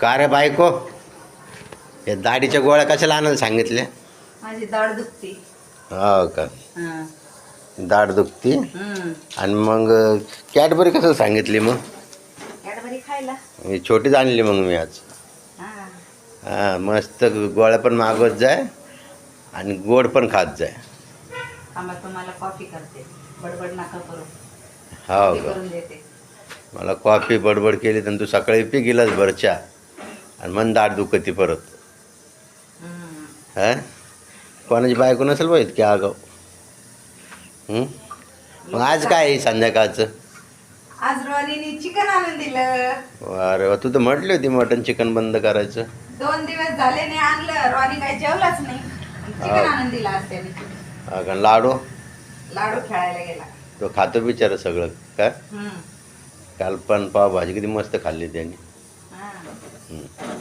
का रे बायको? या दाढीच्या गोळ्या कशाला आणायला सांगितल्या? माझी दाढ दुखती. हो का? हं. दाढ दुखती? हं. आणि मग कॅडबरी कसं सांगितली मग? कॅडबरी खायला. मी छोटीच आणली मग मी आज. हा. हां मस्त गोळ्या पण मागवत जाय आणि गोड पण खात जाय. थांबा तुम्हाला कॉफी करते. बडबड नका करू. हो कॉफी का? करून देते. मला कॉफी बडबड केली तर तू सकाळी पी गेलास भरच्या आणि मन दाढ दुखती परत. हं. कोणाची बायको नसेल बघ इतकी आगाव? मग आज काय आहे संध्याकाळचं? आज रोनीने चिकन आणून दिलं. अरे वा, तू तर म्हटली होती मटन चिकन बंद करायचं. दोन दिवस झाले नाही आणलं रॉनी काही जेवलाच नाही. चिकन. आणून दिलं आज त्याने. हा का लाडू? लाडू खेळायला गेला. तो खातो बिचारा सगळं काय. काल पण पावभाजी किती मस्त खाल्ली त्यांनी. हा.